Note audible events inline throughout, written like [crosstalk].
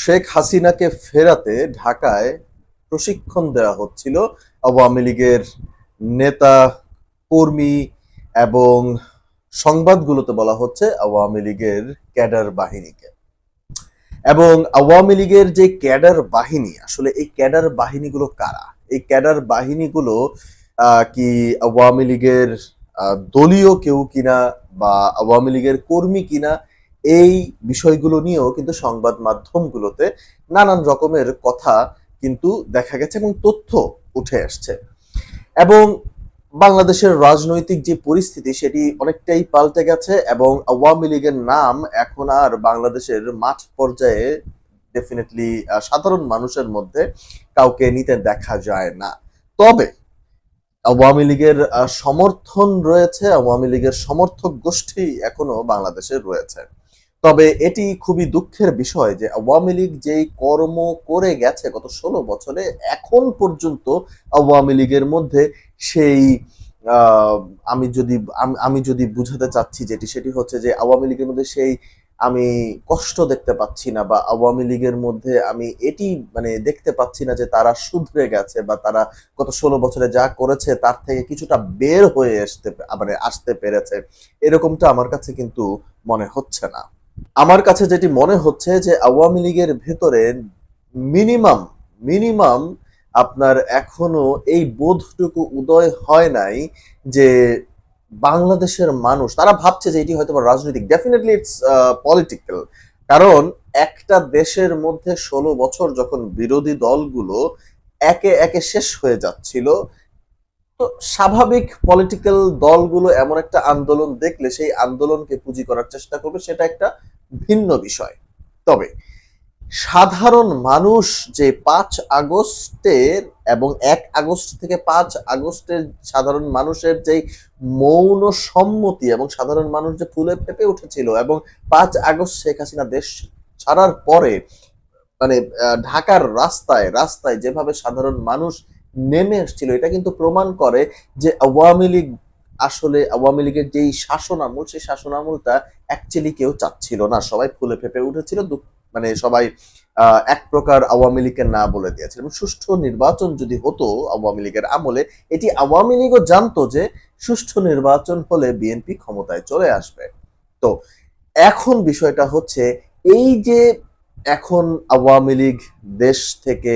শেখ হাসিনাকে ফেরাতে ঢাকায় প্রশিক্ষণ দেওয়া হচ্ছিল। আওয়ামী লীগের নেতা, কর্মী এবং সংবাদগুলোতে বলা হচ্ছে আওয়ামী লীগের ক্যাডার বাহিনীকে। এবং আওয়ামী লীগের যে ক্যাডার বাহিনী, আসলে এই ক্যাডার বাহিনীগুলো কারা? এই ক্যাডার বাহিনীগুলো কি আওয়ামী লীগের দলীয় কেউ কিনা বা আওয়ামী লীগের কর্মী কিনা এই বিষয়গুলো নিয়েও কিন্তু সংবাদ মাধ্যমগুলোতে নানান রকমের কথা কিন্তু দেখা গেছে এবং তথ্য উঠে আসছে। এবং বাংলাদেশের রাজনৈতিক যে পরিস্থিতি সেটি অনেকটাই পাল্টে গেছে এবং আওয়ামী লীগের নাম এখন আর বাংলাদেশের মাঠ পর্যায়ে ডেফিনেটলি সাধারণ মানুষের মধ্যে কাউকে নিতে দেখা যায় না। তবে আওয়ামী লীগের সমর্থন রয়েছে, আওয়ামী লীগের সমর্থক গোষ্ঠী এখনও বাংলাদেশে রয়েছে। তবে এটি খুবই দুঃখের বিষয় যে আওয়ামী লীগ যেই কর্ম করে গেছে গত ষোলো বছরে, এখন পর্যন্ত আওয়ামী লীগের মধ্যে সেই আমি যদি আমি যদি বুঝাতে চাচ্ছি যেটি, সেটি হচ্ছে যে আওয়ামী লীগের মধ্যে সেই আমি কষ্ট দেখতে পাচ্ছি না বা আওয়ামী লীগের মধ্যে আমি এটি মানে দেখতে পাচ্ছি না যে তারা শুধরে গেছে বা তারা গত ষোলো বছরে যা করেছে তার থেকে কিছুটা বের হয়ে আসতে মানে আসতে পেরেছে। এরকমটা আমার কাছে কিন্তু মনে হচ্ছে না। আমার কাছে যেটি মনে হচ্ছে যে আওয়ামী লীগের ভেতরে মিনিমাম মিনিমাম আপনার এখনও এই বোধটুকু উদয় হয় নাই যে বাংলাদেশের মানুষ, তারা ভাবছে যে এটি হয়তো রাজনৈতিক ডেফিনেটলি ইটস পলিটিক্যাল কারণ একটা দেশের মধ্যে ষোলো বছর যখন বিরোধী দলগুলো একে একে শেষ হয়ে যাচ্ছিল, তো স্বাভাবিক পলিটিক্যাল দলগুলো এমন একটা আন্দোলন দেখলে সেই আন্দোলনকে পুঁজি করার চেষ্টা করবে, সেটা একটা ভিন্ন বিষয়। তবে সাধারণ মানুষ যে পাঁচ আগস্টের এবং এক আগস্ট থেকে পাঁচ আগস্টের সাধারণ মানুষের যে মৌন সম্মতি এবং সাধারণ মানুষ যে ফুলে ফেপে উঠেছিল এবং পাঁচ আগস্ট শেখ হাসিনা দেশ ছাড়ার পরে মানে ঢাকার রাস্তায় রাস্তায় যেভাবে সাধারণ মানুষ নেমে এসেছিল, এটা কিন্তু প্রমাণ করে যে আওয়ামী লীগ আসলে আওয়ামী লীগের যেই শাসন আমল সেই শাসন আমলটা অ্যাকচুয়ালি কেউ চাচ্ছিল না। সবাই ফুলে ফেপে উঠেছিল মানে সবাই এক প্রকার আওয়ামী লীগের না বলে দিয়েছিল। সুষ্ঠু নির্বাচন যদি হতো আওয়ামী লীগের আমলে, এটি আওয়ামী লীগও জানতো যে সুষ্ঠু নির্বাচন হলে বিএনপি ক্ষমতায় চলে আসবে। তো এখন বিষয়টা হচ্ছে, এই যে এখন আওয়ামী লীগ দেশ থেকে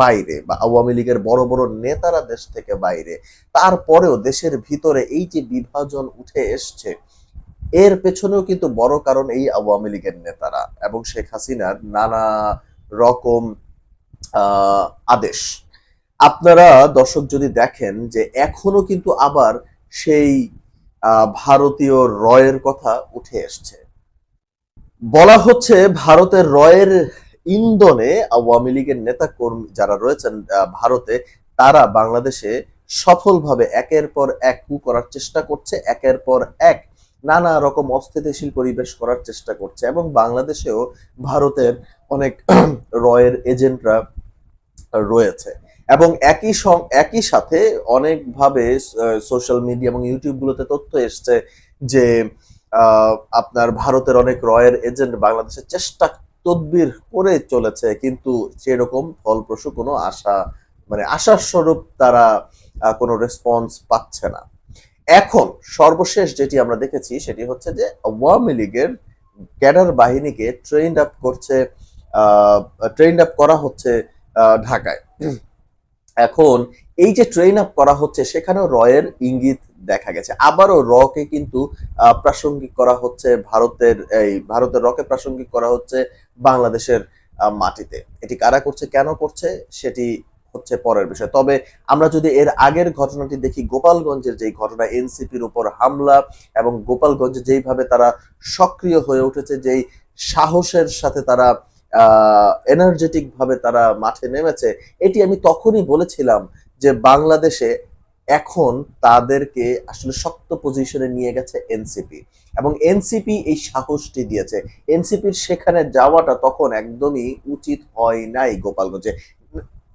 বাইরে বা আওয়ামী লীগের বড় বড় নেতারা দেশ থেকে বাইরে, তারপরেও দেশের ভিতরে এই যে বিভাজন উঠে এসছে, এর পেছনেও কিন্তু বড় কারণ এই আওয়ামী লীগের নেতারা এবং শেখ হাসিনার নানা রকম আদেশ। আপনারা দর্শক যদি দেখেন যে এখনও কিন্তু আবার সেই ভারতীয় রয়ের কথা উঠে এসছে। বলা হচ্ছে ভারতের রয়ের ইন্ধনে আওয়ামী লীগের নেতা কর্মী যারা রয়েছেন ভারতে, তারা বাংলাদেশে সফলভাবে একের পর এক কু করার চেষ্টা করছে, একের পর এক নানা রকম অস্থিতিশীল পরিবেশ করার চেষ্টা করছে এবং বাংলাদেশেও ভারতের অনেক [clears throat] রয়ের এজেন্টরা রয়েছে। এবং একই একই সাথে অনেকভাবে সোশ্যাল মিডিয়া এবং ইউটিউবগুলোতে তথ্য এসছে যে আপনার ভারতের অনেক রয়ের এজেন্ট বাংলাদেশের চেষ্টা তদবির করে চলেছে, কিন্তু সেরকম ফলপ্রসূ কোনো আশা মানে আশার স্বরূপ তারা কোনো রেসপন্স পাচ্ছে না। এখন সর্বশেষ যেটি আমরা দেখেছি সেটি হচ্ছে যে আওয়ামী লীগের ক্যাডার বাহিনীকে ট্রেন্ড আপ করছে ট্রেন্ড আপ করা হচ্ছে ঢাকায়। এখন এই যে ট্রেন আপ করা হচ্ছে, সেখানেও রয়ের ইঙ্গিত দেখা গেছে। আবারও রকে কিন্তু প্রাসঙ্গিক করা হচ্ছে ভারতের, এই ভারতের রকে প্রাসঙ্গিক করা হচ্ছে বাংলাদেশের মাটিতে। এটি কারা করছে, কেন করছে, সেটি হচ্ছে পরের বিষয়। তবে আমরা যদি এর আগের ঘটনাটি দেখি, গোপালগঞ্জের যেই ঘটনা, এনসিপির উপর হামলা এবং গোপালগঞ্জে যেইভাবে তারা সক্রিয় হয়ে উঠেছে, যেই সাহসের সাথে তারা এনার্জেটিক ভাবে তারা মাঠে নেমেছে, এটি আমি তখনই বলেছিলাম যে বাংলাদেশে এখন তাদেরকে আসলে শক্ত পজিশনে নিয়ে গেছে এনসিপি এবং এনসিপি এই সাহসটি দিয়েছে। এনসিপির সেখানে যাওয়াটা তখন একদমই উচিত হয় নাই গোপালগঞ্জে।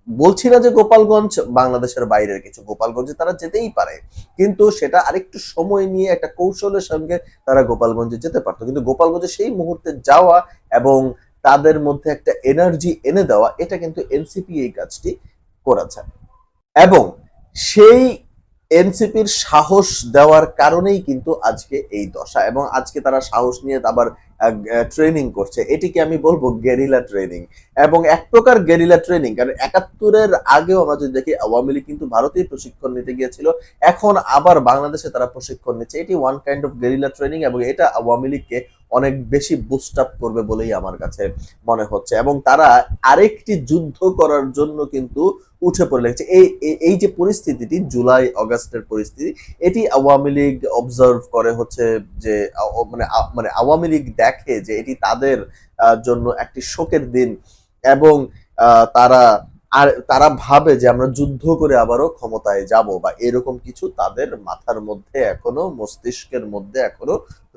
বলছি না যে গোপালগঞ্জ বাংলাদেশের বাইরের কিছু, গোপালগঞ্জে তারা যেতেই পারে। কিন্তু সেটা আরেকটু সময় নিয়ে একটা কৌশলের সঙ্গে তারা গোপালগঞ্জে যেতে পারতো। কিন্তু গোপালগঞ্জে সেই মুহূর্তে যাওয়া এবং তাদের মধ্যে একটা এনার্জি এনে দেওয়া, এটা কিন্তু এনসিপি এই কাজটি করেছে। এবং সেই এনসিপির সাহস দেওয়ার কারণেই কিন্তু আজকে এই দশা এবং আজকে তারা সাহস নিয়ে আবার ট্রেনিং করছে। এটিকে আমি বলব গেরিলা ট্রেনিং এবং এক প্রকার গেরিলা ট্রেনিং কারণ একাত্তরের আগেও আমরা যদি দেখি, আওয়ামী লীগ কিন্তু ভারতেই প্রশিক্ষণ নিতে গিয়েছিল। এখন আবার বাংলাদেশে তারা প্রশিক্ষণ নিচ্ছে। এটি one kind of guerrilla training এবং এটা আওয়ামী লীগকে অনেক বেশি বুস্ট আপ করবে বলেই আমার কাছে মনে হচ্ছে। এবং তারা আরেকটি যুদ্ধ করার জন্য কিন্তু উঠে পড়ে লেগেছে। এই, এই- যে পরিস্থিতিটি, জুলাই, অগাস্টের পরিস্থিতি, এটি আওয়ামী লীগ অবজার্ভ করে হচ্ছে যে মানে মানে আওয়ামী লীগ দেখে যে এটি তাদের জন্য একটি শোকের দিন এবং তারা, আর তারা ভাবে যে আমরা যুদ্ধ করে আবারও ক্ষমতায় যাব বা এরকম কিছু তাদের মাথার মধ্যে এখনও, মস্তিষ্কের মধ্যে এখনও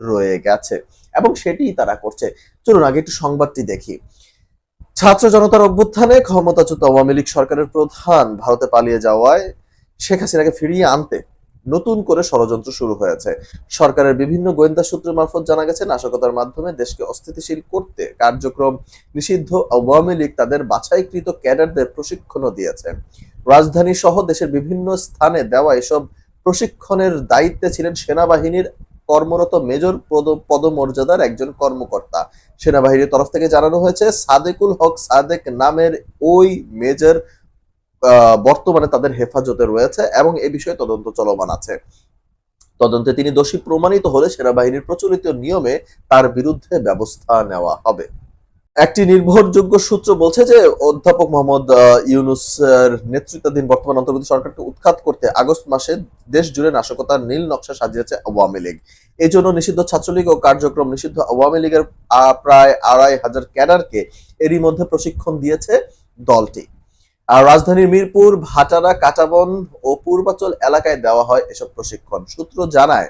রয়ে গেছে এবং সেটি তারা করছে। চলুন আগে একটু সংবাদটি দেখি। ছাত্র জনতার অভ্যুত্থানে ক্ষমতাচ্যুত আওয়ামী লীগ সরকারের প্রধান ভারতে পালিয়ে যাওয়ায় শেখ হাসিনাকে ফিরিয়ে আনতে নতুন করে ষড়যন্ত্র শুরু হয়েছে। সরকারের বিভিন্ন গোয়েন্দা সূত্র মারফত জানা গেছে, নাশকতার মাধ্যমে দেশকে অস্থিতিশীল করতে কার্যক্রম নিষিদ্ধ আওয়ামী লীগ তাদের বাছাইকৃত ক্যাডারদের প্রশিক্ষণও দিয়েছে। রাজধানী সহ দেশের বিভিন্ন স্থানে দেওয়া এসব প্রশিক্ষণের দায়িত্বে ছিলেন সেনাবাহিনীর কর্মরত মেজর পদ- পদমর্যাদার একজন কর্মকর্তা। সেনাবাহিনীর তরফ থেকে জানানো হয়েছে, সাদেকুল হক সাদেক নামের ওই মেজর বর্তমানে তাদের হেফাজতে রয়েছে এবং এ বিষয়ে তদন্ত চলমান আছে। তদন্তে তিনি দোষী প্রমাণিত হলে সেনাবাহিনীর প্রচলিত নিয়মে তার বিরুদ্ধে ব্যবস্থা নেওয়া হবে। একটি নির্ভরযোগ্য সূত্র বলছে যে, অধ্যাপক মোহাম্মদ ইউনুসের নেতৃত্বাধীন বর্তমান অন্তর্বর্তী সরকারকে উৎখাত করতে আগস্ট মাসে দেশ জুড়ে নাশকতার নীল নকশা সাজিয়েছে আওয়ামী লীগ। এই জন্য নিষিদ্ধ ছাত্রলীগ ও কার্যক্রম নিষিদ্ধ আওয়ামী লীগের প্রায় আড়াই হাজার ক্যাডারকে এরই মধ্যে প্রশিক্ষণ দিয়েছে দলটি। আর রাজধানীর মিরপুর, ভাটারা, কাটাবন ও পূর্বাচল এলাকায় দেওয়া হয় এসব প্রশিক্ষণ। সূত্র জানায়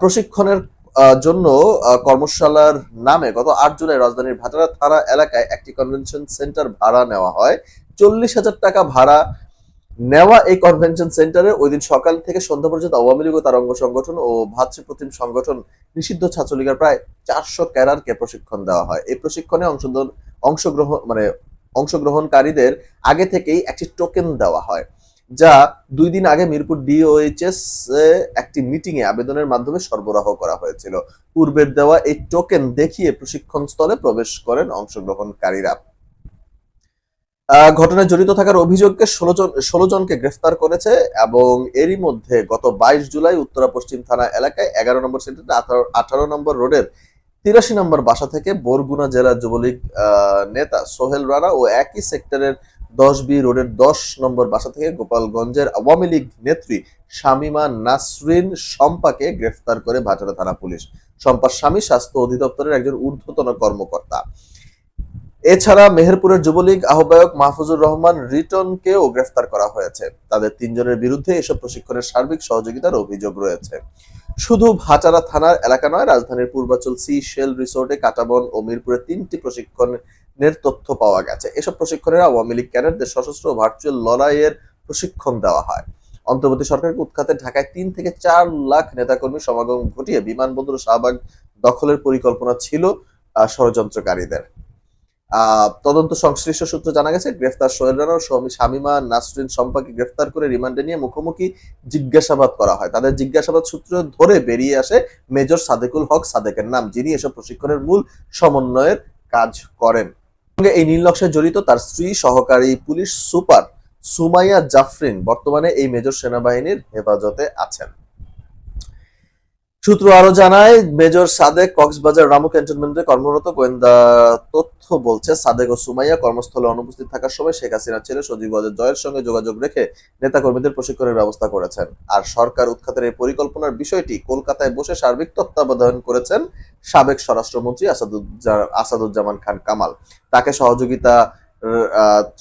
প্রশিক্ষণের জন্য কর্মশালার নামে গত আট জুলাই রাজধানীর ভাটারা থানা এলাকায় একটি কনভেনশন সেন্টার ভাড়া নেওয়া হয়। চল্লিশ হাজার টাকা ভাড়া নেওয়া এই কনভেনশন সেন্টারে ওই দিন সকাল থেকে সন্ধ্যা পর্যন্ত আওয়ামী লীগ ও তার অঙ্গ সংগঠন ও ভাতৃপ্রতিম সংগঠন নিষিদ্ধ ছাত্রলীগের প্রায় চারশো ক্যারারকে প্রশিক্ষণ দেওয়া হয়। এই প্রশিক্ষণে অংশগ্রহণ অংশগ্রহণ মানে অংশগ্রহণকারীদের আগে থেকেই একটি টোকেন দেওয়া হয়, যা দুই দিন আগে মিরপুর ডিওএইচএস একটি মিটিং এ আবেদনের মাধ্যমে সরবরাহ করা হয়েছিল। পূর্বের দেওয়া এই টোকেন দেখিয়ে প্রশিক্ষণ স্থলে প্রবেশ করেন অংশগ্রহণকারীরা। ঘটনায় জড়িত থাকার অভিযোগকে ষোলো জন, ষোলো জনকে গ্রেফতার করেছে এবং এরই মধ্যে গত বাইশ জুলাই উত্তরা পশ্চিম থানা এলাকায় এগারো নম্বর আঠারো আঠারো নম্বর রোডের তিরাশি নম্বর বাসা থেকে বরগুনা জেলা যুবলীগ নেতা সোহেল রানা ও একই সেক্টরের দশ বি রোডের দশ নম্বর বাসা থেকে গোপালগঞ্জের আওয়ামী লীগ নেত্রী শামিমা নাসরিন শম্পাকে গ্রেফতার করে ভাটারা থানা পুলিশ। শম্পার স্বামী স্বাস্থ্য অধিদপ্তরের একজন ঊর্ধ্বতন কর্মকর্তা। এছাড়া মেহেরপুরের যুবলীগ আহ্বায়ক মাহফুজুর রহমান রিটনকেও গ্রেফতার করা হয়েছে। তাদের তিনজনের বিরুদ্ধে এসব প্রশিক্ষণের সার্বিক সহযোগিতার অভিযোগ রয়েছে। শুধু ভাটারা থানার এলাকা নয়, রাজধানীর পূর্বাচল সি শেল রিসোর্টে কাটাবন ও মিরপুরে তিনটি প্রশিক্ষণের তথ্য পাওয়া গেছে। এসব প্রশিক্ষণের আওয়ামী লীগ ক্যাডারদের সশস্ত্র ভার্চুয়াল লড়াইয়ের প্রশিক্ষণ দেওয়া হয়। অন্তর্বর্তী সরকারকে উৎখাতে ঢাকায় তিন থেকে চার লাখ নেতাকর্মী সমাগম ঘটিয়ে বিমানবন্দর শাহবাগ দখলের পরিকল্পনা ছিল ষড়যন্ত্রকারীদের। তদন্ত সংশ্লিষ্ট সূত্র জানা গেছে, গ্রেফতার সোহেল রানা স্বামী- শামীমা নাসরিন শম্পাকে গ্রেফতার করে রিমান্ডে নিয়ে মুখোমুখি জিজ্ঞাসাবাদ করা হয়। তাদের জিজ্ঞাসাবাদ সূত্র ধরে বেরিয়ে আসে মেজর সাদেকুল হক সাদেকের নাম, যিনি এসব প্রশিক্ষণের মূল সমন্বয়ের কাজ করেন। এই নীল নকশায় জড়িত তার স্ত্রী, সহকারী পুলিশ সুপার সুমাইয়া জাফরিন বর্তমানে এই মেজর সেনাবাহিনীর হেফাজতে আছেন। সূত্র আরও জানায়, মেজর সাদেক কক্সবাজার রামু ক্যান্টনমেন্টে কর্মরত গোয়েন্দা তথ্য বলছে, সাদেক ও সুমাইয়া কর্মস্থলে অনুপস্থিত থাকার সময় শেখ হাসিনার ছেলে সজীব জয়ের সঙ্গে যোগাযোগ রেখে নেতাকর্মীদের প্রশিক্ষণের ব্যবস্থা করেছেন। আর সরকার উৎখাতের এই পরিকল্পনার বিষয়টি কলকাতায় বসে সার্বিক তত্ত্বাবধান করেছেন সাবেক স্বরাষ্ট্রমন্ত্রী আসাদুজ্জা- আসাদুজ্জামান খান কামাল। তাকে সহযোগিতা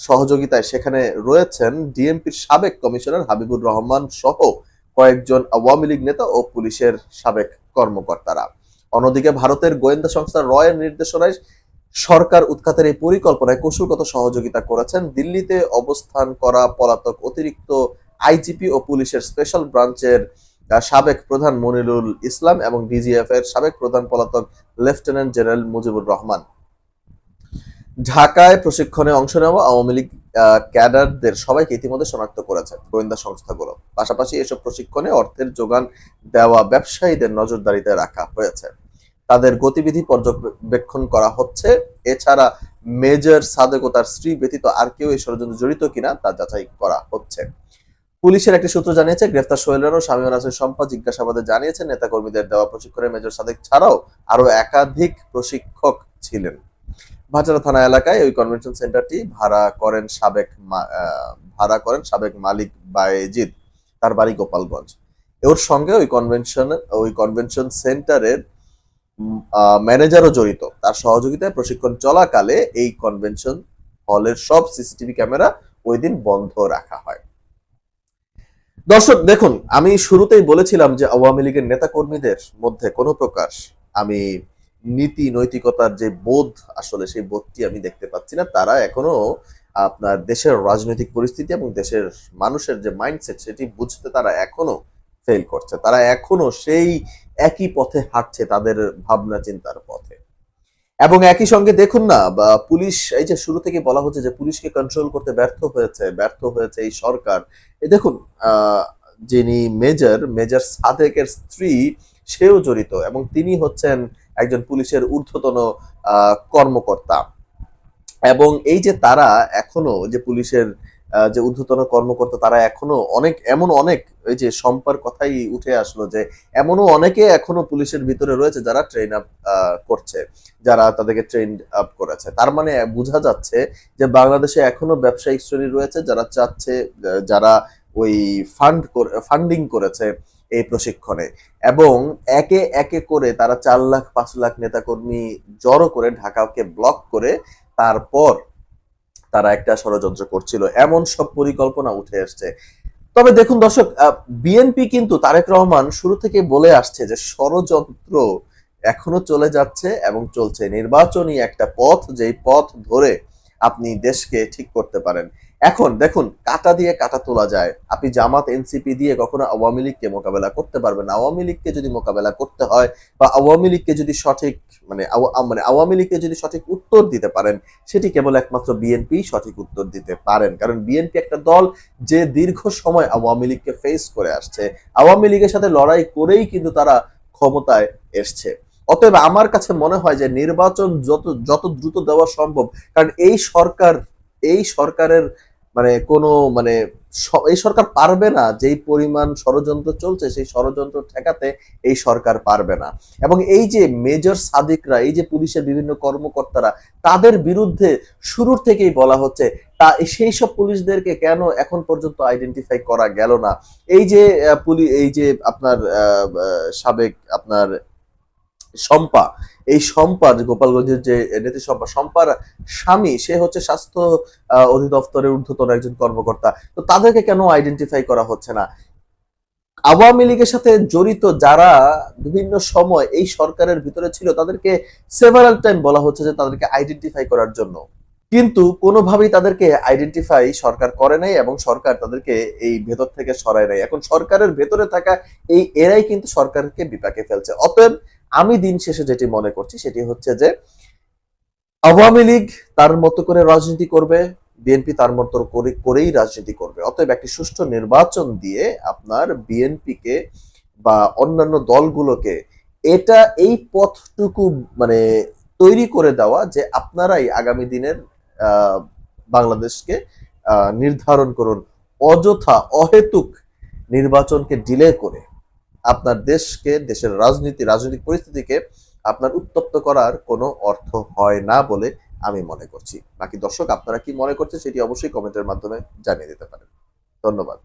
সহযোগিতায় সেখানে রয়েছেন ডিএমপির সাবেক কমিশনার হাবিবুর রহমান সহ কয়েকজন আওয়ামী লীগ নেতা ও পুলিশের সাবেক কর্মকর্তারা। অন্যদিকে ভারতের গোয়েন্দা সংস্থা রয়ের নির্দেশনায় সরকার উৎখাতের এই পরিকল্পনায় কৌশলগত সহযোগিতা করেছেন। দিল্লিতে অবস্থান করা পলাতক অতিরিক্ত আইজিপি ও পুলিশের স্পেশাল ব্রাঞ্চের সাবেক প্রধান মনিরুল ইসলাম এবং ডিজিএফ এর সাবেক প্রধান পলাতক লেফটেন্যান্ট জেনারেল মুজিবুর রহমান। ঢাকায় প্রশিক্ষণে অংশ নেওয়া আওয়ামী লীগ ক্যাডারদের সবাইকে ইতিমধ্যে শনাক্ত করেছে গোয়েন্দা সংস্থাগুলো। পাশাপাশি এসব প্রশিক্ষণে অর্থের যোগান দেওয়া ব্যবসায়ীদের নজরদারিতে রাখা হয়েছে। তাদের গতিবিধি পর্যবেক্ষণ করা হচ্ছে। এছাড়া মেজর সাদেক ও তার স্ত্রী ব্যতীত আর কেউ এই ষড়যন্ত্রে জড়িত কিনা তা যাচাই করা হচ্ছে। পুলিশের একটি সূত্র জানিয়েছে, গ্রেফতার সোহেল রানা ও শামীম নাসির সম্পা জিজ্ঞাসাবাদে জানিয়েছেন, নেতাকর্মীদের দেওয়া প্রশিক্ষণে মেজর সাদেক ছাড়াও আরও একাধিক প্রশিক্ষক ছিলেন। ভাটারা থানা এলাকায় ওই কনভেনশন সেন্টারটি ভাড়া করেন সাবেক ভাড়া করেন সাবেক মালিক বায়েজিদ, তার বাড়ি গোপালগঞ্জ। ওর সঙ্গে ওই কনভেনশন ওই কনভেনশন সেন্টারের ম্যানেজারও জড়িত। তার সহযোগিতায় প্রশিক্ষণ চলাকালে এই কনভেনশন হলের সব সিসিটিভি ক্যামেরা ওই দিন বন্ধ রাখা হয়। দর্শক, দেখুন, আমি শুরুতেই বলেছিলাম যে আওয়ামী লীগের নেতাকর্মীদের মধ্যে কোনো প্রকার আমি নীতি, নৈতিকতার যে বোধ আসলে সেই বোধটি আমি দেখতে পাচ্ছি না। তারা এখনও আপনার দেশের রাজনৈতিক পরিস্থিতি এবং দেশের মানুষের যে মাইন্ডসেট সেটি বুঝতে তারা এখনও ফেল করছে। তারা এখনও সেই একই পথে হাঁটছে তাদের ভাবনা চিন্তার পথে। এবং একই সঙ্গে দেখুন না, বা পুলিশ, এই যে শুরু থেকে বলা হচ্ছে যে পুলিশকে কন্ট্রোল করতে ব্যর্থ হয়েছে ব্যর্থ হয়েছে এই সরকার। এই দেখুন যিনি মেজর মেজর সাদেকের স্ত্রী, সেও জড়িত এবং তিনি হচ্ছেন একজন পুলিশের ঊর্ধ্বতন কর্মকর্তা। এবং এই যে তারা এখনও যে পুলিশের যে ঊর্ধ্বতন কর্মকর্তা, তারা এখনও অনেক, এমন অনেক, এই যে সম্পার কথাই উঠে আসলো যে, এমনও অনেকে এখনও পুলিশের ভিতরে রয়েছে যারা ট্রেন আপ করছে, যারা তাদেরকে ট্রেন আপ করেছে। তার মানে বোঝা যাচ্ছে যে বাংলাদেশে এখনও ব্যবসায়িক শ্রেণি রয়েছে যারা চাচ্ছে যারা ওই ফান্ড ফান্ডিং করেছে এই প্রশিক্ষণে। এবং একে একে করে তারা চার লাখ, পাঁচ লাখ নেতাকর্মী জড়ো করে ঢাকাকে ব্লক করে তারপর তারা একটা ষড়যন্ত্র করছিল। এমন সব পরিকল্পনা উঠে আসছে তবে দেখুন দর্শক বিএনপি কিন্তু তারেক রহমান শুরু থেকে বলে আসছে যে ষড়যন্ত্র এখনও চলে যাচ্ছে এবং চলছে। নির্বাচনী একটা পথ, যেই পথ ধরে আপনি দেশকে ঠিক করতে পারেন। এখন দেখুন, কাটা দিয়ে কাটা তোলা যায়। আপনি জামাত, এনসিপি দিয়ে কখনো আওয়ামী লীগকে মোকাবেলা করতে পারবেন আওয়ামী লীগকে যদি মোকাবেলা করতে হয় বা আওয়ামী লীগকে যদি সঠিক মানে মানে আওয়ামী লীগকে যদি সঠিক উত্তর দিতে পারেন, সেটি কেবল একমাত্র বিএনপি সঠিক উত্তর দিতে পারেন। কারণ বিএনপি একটা দল যে দীর্ঘ সময় আওয়ামী লীগকে ফেস করে আসছে। আওয়ামী লীগের সাথে লড়াই করেই কিন্তু তারা ক্ষমতায় এসছে। অতএব আমার কাছে মনে হয় যে নির্বাচন যত যত দ্রুত দেওয়া সম্ভব, কারণ এই সরকার, এই সরকারের মানে কোনো মানে এই সরকার পারবে না, যেই পরিমাণ ষড়যন্ত্র চলছে, সেই ষড়যন্ত্র ঠেকাতে এই সরকার পারবে না। এবং এই যে মেজর সাদিকরা, এই যে পুলিশের বিভিন্ন কর্মকর্তারা, তাদের বিরুদ্ধে শুরুর থেকেই বলা হচ্ছে, তা সেই সব পুলিশদেরকে কেন এখন পর্যন্ত আইডেন্টিফাই করা গেল না? এই যে পুলি এই যে আপনার সাবেক আপনার শম্পা। এই শম্পার গোপালগঞ্জের যে নেত্রী শম্পা, শম্পার স্বামী, সে হচ্ছে স্বাস্থ্য অধিদপ্তরের ঊর্ধ্বতন একজন কর্মকর্তা। তো তাদেরকে কেন আইডেন্টিফাই করা হচ্ছে না? আওয়ামী লীগের সাথে জড়িত যারা বিভিন্ন সময় এই সরকারের ভিতরে ছিল, তাদেরকে সেভারাল টাইম বলা হচ্ছে যে তাদেরকে আইডেন্টিফাই করার জন্য। কিন্তু কোনোভাবেই তাদেরকে আইডেন্টিফাই সরকার করে নাই এবং সরকার তাদেরকে এই ভেতর থেকে সরায় নাই। এখন সরকারের ভেতরে থাকা এই এরাই কিন্তু সরকারকে বিপাকে ফেলছে। অতএব আমি দিন শেষে যেটি মনে করছি সেটি হচ্ছে যে আওয়ামী লীগ তার মতো করে রাজনীতি করবে, বিএনপি তার মতো করে, করেই রাজনীতি করবে। অতএব একটি সুষ্ঠু নির্বাচন দিয়ে আপনার বিএনপিকে বা অন্যান্য দলগুলোকে এটা এই পথটুকু মানে তৈরি করে দেওয়া যে আপনারাই আগামী দিনের বাংলাদেশকে নির্ধারণ করুন। অযথা অহেতুক নির্বাচনকে ডিলে করে আপনার দেশকে, দেশের রাজনীতি, রাজনৈতিক পরিস্থিতিকে আপনার উত্তপ্ত করার কোনো অর্থ হয় না বলে আমি মনে করছি। বাকি দর্শক আপনারা কি মনে করছেন সেটি অবশ্যই কমেন্টের মাধ্যমে জানিয়ে দিতে পারেন। ধন্যবাদ।